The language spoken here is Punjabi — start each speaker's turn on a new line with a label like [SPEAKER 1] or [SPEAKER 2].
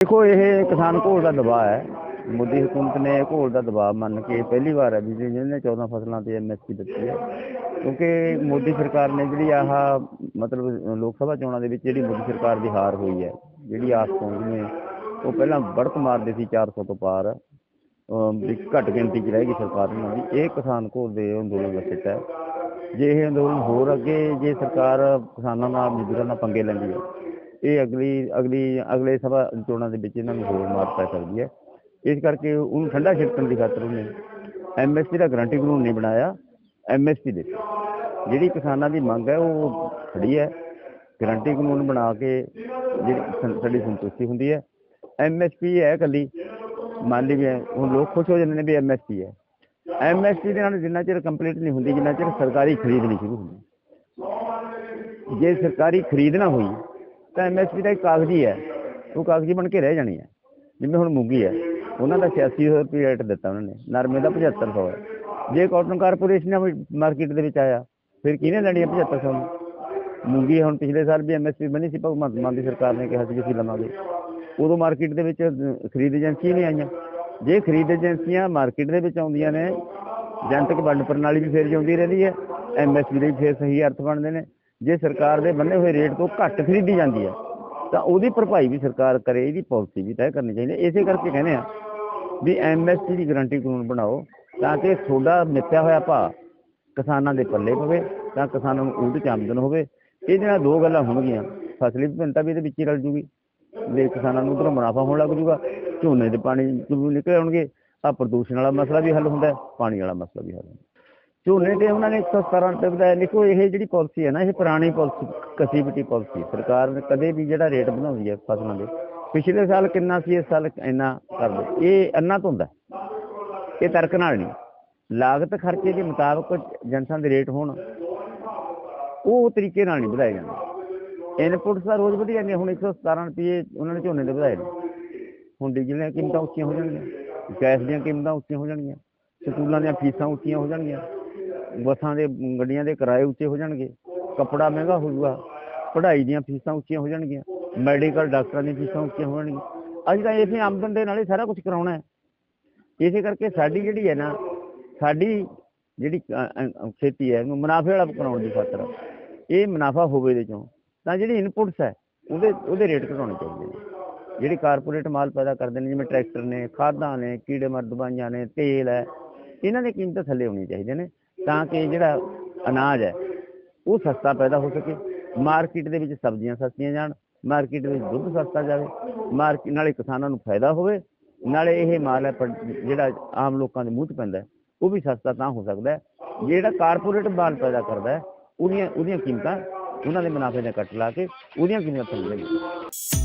[SPEAKER 1] ਦੇਖੋ, ਇਹ ਕਿਸਾਨ ਘੋਲ ਦਾ ਦਬਾਅ ਹੈ। ਮੋਦੀ ਹਕੂਮਤ ਨੇ ਘੋਲ ਦਾ ਦਬਾਅ ਮੰਨ ਕੇ ਪਹਿਲੀ ਵਾਰ ਹੈ ਵੀ ਜਿਹਨੇ 14 ਫਸਲਾਂ ਤੇ ਐਮਐਸਪੀ ਦਿੱਤੀ ਹੈ। ਕਿਉਂਕਿ ਮੋਦੀ ਸਰਕਾਰ ਨੇ ਜਿਹੜੀ ਆਹ, ਮਤਲਬ ਲੋਕ ਸਭਾ ਚੋਣਾਂ ਦੇ ਵਿੱਚ ਜਿਹੜੀ ਮੋਦੀ ਸਰਕਾਰ ਦੀ ਹਾਰ ਹੋਈ ਹੈ, ਜਿਹੜੀ ਆਸ ਤੋਂ ਨੇ, ਉਹ ਪਹਿਲਾਂ ਬੜਕ ਮਾਰਦੇ ਸੀ 400 ਤੋਂ ਪਾਰ। ਵੀ ਘੱਟ ਗਿਣਤੀ 'ਚ ਰਹਿ ਗਈ ਸਰਕਾਰ ਉਹਨਾਂ ਦੀ। ਇਹ ਕਿਸਾਨ ਘੋਲ ਦੇ ਅੰਦੋਲਨ ਦਾ ਸਿੱਟਾ ਹੈ। ਜੇ ਇਹ ਅੰਦੋਲਨ ਹੋਰ ਅੱਗੇ ਜੇ ਸਰਕਾਰ ਕਿਸਾਨਾਂ ਨਾਲ ਮਜ਼ਦੂਰਾਂ ਨਾਲ ਪੰਗੇ ਲੈਂਦੀ ਹੈ ਇਹ ਅਗਲੀ ਅਗਲੀ ਅਗਲੇ ਸਭਾ ਚੋਣਾਂ ਦੇ ਵਿੱਚ ਇਹਨਾਂ ਨੂੰ ਹੋਰ ਮਾਰ ਪੈ ਸਕਦੀ ਹੈ। ਇਸ ਕਰਕੇ ਉਹਨੂੰ ਠੰਡਾ ਛਿੜਕਣ ਦੀ ਖਾਤਰ ਉਹਨੇ ਐਮਐਸਪੀ ਦਾ ਗਰੰਟੀ ਕਾਨੂੰਨ ਨਹੀਂ ਬਣਾਇਆ। ਐਮਐਸਪੀ ਦੇ ਜਿਹੜੀ ਕਿਸਾਨਾਂ ਦੀ ਮੰਗ ਹੈ ਉਹ ਖੜੀ ਹੈ। ਗਰੰਟੀ ਕਾਨੂੰਨ ਬਣਾ ਕੇ ਜਿਹੜੀ ਸਾਡੀ ਸੰਤੁਸ਼ਟੀ ਹੁੰਦੀ ਹੈ। ਐਮਐਸਪੀ ਹੈ ਇਕੱਲੀ। ਮੰਨ ਲਈ ਵੀ ਹੈ, ਹੁਣ ਲੋਕ ਖੁਸ਼ ਹੋ ਜਾਂਦੇ ਨੇ ਵੀ ਐਮਐਸਪੀ ਹੈ। ਐਮਐਸਪੀ ਦੇ ਨਾਲ ਜਿੰਨਾ ਚਿਰ ਕੰਪਲੀਟ ਨਹੀਂ ਹੁੰਦੀ ਜਿੰਨਾ ਚਿਰ ਸਰਕਾਰੀ ਖਰੀਦ ਨਹੀਂ ਸ਼ੁਰੂ ਹੁੰਦੀ। ਜੇ ਸਰਕਾਰੀ ਖਰੀਦ ਨਾ ਹੋਈ ਤਾਂ ਐਮਐਸਪੀ ਦਾ ਇੱਕ ਕਾਗਜ਼ੀ ਹੈ। ਉਹ ਕਾਗਜ਼ੀ ਬਣ ਕੇ ਰਹਿ ਜਾਣੀ ਹੈ। ਜਿਵੇਂ ਹੁਣ ਮੂੰਗੀ ਹੈ। ਉਹਨਾਂ ਦਾ 8600 ਰੁਪਏ ਰੇਟ ਦਿੱਤਾ ਉਹਨਾਂ ਨੇ। ਨਰਮੇ ਦਾ 7500 ਹੈ। ਜੇ ਕਾਟਨ ਕਾਰਪੋਰੇਸ਼ਨ ਮਾਰਕੀਟ ਦੇ ਵਿੱਚ ਆਇਆ, ਫਿਰ ਕਿਹਨੇ ਲੈਣੀ ਹੈ 7500 ਨੂੰ? ਮੂੰਗੀ ਹੁਣ ਪਿਛਲੇ ਸਾਲ ਵੀ ਐਮਐਸਪੀ ਬਣੀ ਸੀ ਭਗਵੰਤ ਮਾਨ ਦੀ ਸਰਕਾਰ ਨੇ ਕਿਹਾ ਸੀ ਕਿ ਅਸੀਂ ਲਵਾਂਗੇ। ਉਦੋਂ ਮਾਰਕੀਟ ਦੇ ਵਿੱਚ ਖਰੀਦ ਏਜੰਸੀਆਂ ਨਹੀਂ ਆਈਆਂ। ਜੇ ਖਰੀਦ ਏਜੰਸੀਆਂ ਮਾਰਕੀਟ ਦੇ ਵਿੱਚ ਆਉਂਦੀਆਂ ਨੇ, ਜਨਤਕ ਵੰਡ ਪ੍ਰਣਾਲੀ ਵੀ ਫਿਰ ਜਿਉਂਦੀ ਰਹਿੰਦੀ ਹੈ। ਐਮਐਸਪੀ ਦੇ ਵੀ ਫਿਰ ਸਹੀ ਅਰਥ ਬਣਦੇ ਨੇ। ਜੇ ਸਰਕਾਰ ਦੇ ਬੰਨੇ ਹੋਏ ਰੇਟ ਤੋਂ ਘੱਟ ਖਰੀਦੀ ਜਾਂਦੀ ਹੈ, ਤਾਂ ਉਹਦੀ ਭਰਪਾਈ ਵੀ ਸਰਕਾਰ ਕਰੇ, ਇਹਦੀ ਪਾਲਿਸੀ ਵੀ ਤੈਅ ਕਰਨੀ ਚਾਹੀਦੀ ਇਸੇ ਕਰਕੇ ਕਹਿੰਦੇ ਆ ਵੀ ਐਮਐਸਪੀ ਦੀ ਗਰੰਟੀ ਕਾਨੂੰਨ ਬਣਾਓ, ਤਾਂ ਕਿ ਤੁਹਾਡਾ ਮਿੱਥਿਆ ਹੋਇਆ ਭਾਅ ਕਿਸਾਨਾਂ ਦੇ ਪੱਲੇ ਪਵੇ, ਤਾਂ ਕਿਸਾਨਾਂ ਨੂੰ ਉਲਟ ਚ ਆਮਦਨ ਹੋਵੇ। ਇਹਦੇ ਨਾਲ ਦੋ ਗੱਲਾਂ ਹੋਣਗੀਆਂ। ਫਸਲੀ ਵਿਭਿੰਨਤਾ ਵੀ ਇਹਦੇ ਵਿੱਚ ਹੀ ਰਲ ਜੂਗੀ ਦੇ ਕਿਸਾਨਾਂ ਨੂੰ ਉਧਰੋਂ ਮੁਨਾਫਾ ਹੋਣ ਲੱਗ ਜੂਗਾ, ਝੋਨੇ ਦੇ ਪਾਣੀ ਚ ਵੀ ਨਿਕਲ ਆਉਣਗੇ ਆ ਪ੍ਰਦੂਸ਼ਣ ਵਾਲਾ ਮਸਲਾ ਵੀ ਹੱਲ ਹੁੰਦਾ, ਪਾਣੀ ਵਾਲਾ ਮਸਲਾ ਵੀ ਹੱਲ ਹੁੰਦਾ। ਝੋਨੇ ਤੇ ਉਹਨਾਂ ਨੇ 117 ਰੁਪਏ ਵਧਾਇਆ ਦੇਖੋ, ਇਹ ਜਿਹੜੀ ਪਾਲਿਸੀ ਹੈ ਨਾ, ਇਹ ਪੁਰਾਣੀ ਪਾਲਿਸੀ ਕਸੀ ਬਿਟੀ ਪਾਲਿਸੀ। ਸਰਕਾਰ ਨੇ ਕਦੇ ਵੀ ਜਿਹੜਾ ਰੇਟ ਬਣਾਉਂਦੀ ਹੈ ਫਸਲਾਂ ਦੇ, ਪਿਛਲੇ ਸਾਲ ਕਿੰਨਾ ਸੀ, ਇਸ ਸਾਲ ਇੰਨਾ ਕਰ ਦੋ। ਇਹ ਅੰਨਾ ਤੋਂ ਹੁੰਦਾ। ਇਹ ਤਰਕ ਨਾਲ ਨਹੀਂ। ਲਾਗਤ ਖਰਚੇ ਦੇ ਮੁਤਾਬਕ ਜਨਸਾਂ ਦੇ ਰੇਟ ਹੋਣ, ਉਹ ਤਰੀਕੇ ਨਾਲ ਨਹੀਂ ਵਧਾਏ ਜਾਂਦੇ। ਇਨਪੁਟਸ ਦਾ ਰੋਜ਼ ਵਧੀ ਜਾਂਦੇ ਹੁਣ 117 ਰੁਪਏ ਉਹਨਾਂ ਨੇ ਝੋਨੇ ਦੇ ਵਧਾਏ ਨੇ। ਹੁਣ ਡੀਜ਼ਲ ਦੀਆਂ ਕੀਮਤਾਂ ਉੱਚੀਆਂ ਹੋ ਜਾਣਗੀਆਂ। ਗੈਸ ਦੀਆਂ ਕੀਮਤਾਂ ਉੱਚੀਆਂ ਹੋ ਜਾਣਗੀਆਂ। ਸਕੂਲਾਂ ਦੀਆਂ ਫੀਸਾਂ ਉੱਚੀਆਂ ਹੋ ਜਾਣਗੀਆਂ। ਬੱਸਾਂ ਦੇ, ਗੱਡੀਆਂ ਦੇ ਕਿਰਾਏ ਉੱਚੇ ਹੋ ਜਾਣਗੇ, ਕੱਪੜਾ ਮਹਿੰਗਾ ਹੋ ਜਾਊਗਾ ਪੜ੍ਹਾਈ ਦੀਆਂ ਫੀਸਾਂ ਉੱਚੀਆਂ ਹੋ ਜਾਣਗੀਆਂ, ਮੈਡੀਕਲ ਡਾਕਟਰਾਂ ਦੀਆਂ ਫੀਸਾਂ ਉੱਚੀਆਂ ਹੋ ਜਾਣਗੀਆਂ। ਅੱਜ ਤਾਂ ਇਸੇ ਆਮਦਨ ਦੇ ਨਾਲ ਹੀ ਸਾਰਾ ਕੁਝ ਕਰਾਉਣਾ ਹੈ। ਇਸੇ ਕਰਕੇ ਸਾਡੀ ਜਿਹੜੀ ਹੈ ਨਾ, ਸਾਡੀ ਜਿਹੜੀ ਖੇਤੀ ਹੈ, ਮੁਨਾਫੇ ਵਾਲਾ ਕਰਾਉਣ ਦੀ ਖਾਤਰ, ਇਹ ਮੁਨਾਫਾ ਹੋਵੇ ਇਹਦੇ ਚੋਂ, ਤਾਂ ਜਿਹੜੀ ਇਨਪੁਟਸ ਹੈ, ਉਹਦੇ ਉਹਦੇ ਰੇਟ ਘਟਾਉਣੇ ਚਾਹੀਦੇ ਨੇ। ਜਿਹੜੇ ਕਾਰਪੋਰੇਟ ਮਾਲ ਪੈਦਾ ਕਰਦੇ ਨੇ, ਜਿਵੇਂ ਟਰੈਕਟਰ ਨੇ, ਖਾਦਾਂ ਨੇ, ਕੀੜੇ ਮਾਰ ਦਵਾਈਆਂ ਨੇ, ਤੇਲ ਹੈ, ਇਹਨਾਂ ਦੀ ਕੀਮਤਾਂ ਥੱਲੇ ਹੋਣੀ ਚਾਹੀਦੇ ਨੇ। ਤਾਂ ਕਿ ਜਿਹੜਾ ਅਨਾਜ ਹੈ, ਉਹ ਸਸਤਾ ਪੈਦਾ ਹੋ ਸਕੇ। ਮਾਰਕੀਟ ਦੇ ਵਿੱਚ ਸਬਜ਼ੀਆਂ ਸਸਤੀਆਂ ਜਾਣ, ਮਾਰਕੀਟ ਵਿੱਚ ਦੁੱਧ ਸਸਤਾ ਜਾਵੇ, ਮਾਰਕੀਟ ਨਾਲੇ ਕਿਸਾਨਾਂ ਨੂੰ ਫਾਇਦਾ ਹੋਵੇ, ਨਾਲੇ ਇਹ ਮਾਲ ਹੈ ਜਿਹੜਾ ਆਮ ਲੋਕਾਂ ਦੇ ਮੂੰਹ 'ਚ ਪੈਂਦਾ ਉਹ ਵੀ ਸਸਤਾ ਤਾਂ ਹੋ ਸਕਦਾ ਜਿਹੜਾ ਕਾਰਪੋਰੇਟ ਮਾਲ ਪੈਦਾ ਕਰਦਾ ਉਹਦੀਆਂ ਉਹਦੀਆਂ ਕੀਮਤਾਂ ਉਹਨਾਂ ਦੇ ਮੁਨਾਫੇ ਦਾ ਕੱਟ ਲਾ ਕੇ ਉਹਦੀਆਂ ਕੀਮਤਾਂ ਥੱਲੇ ਜਾਣਗੀਆਂ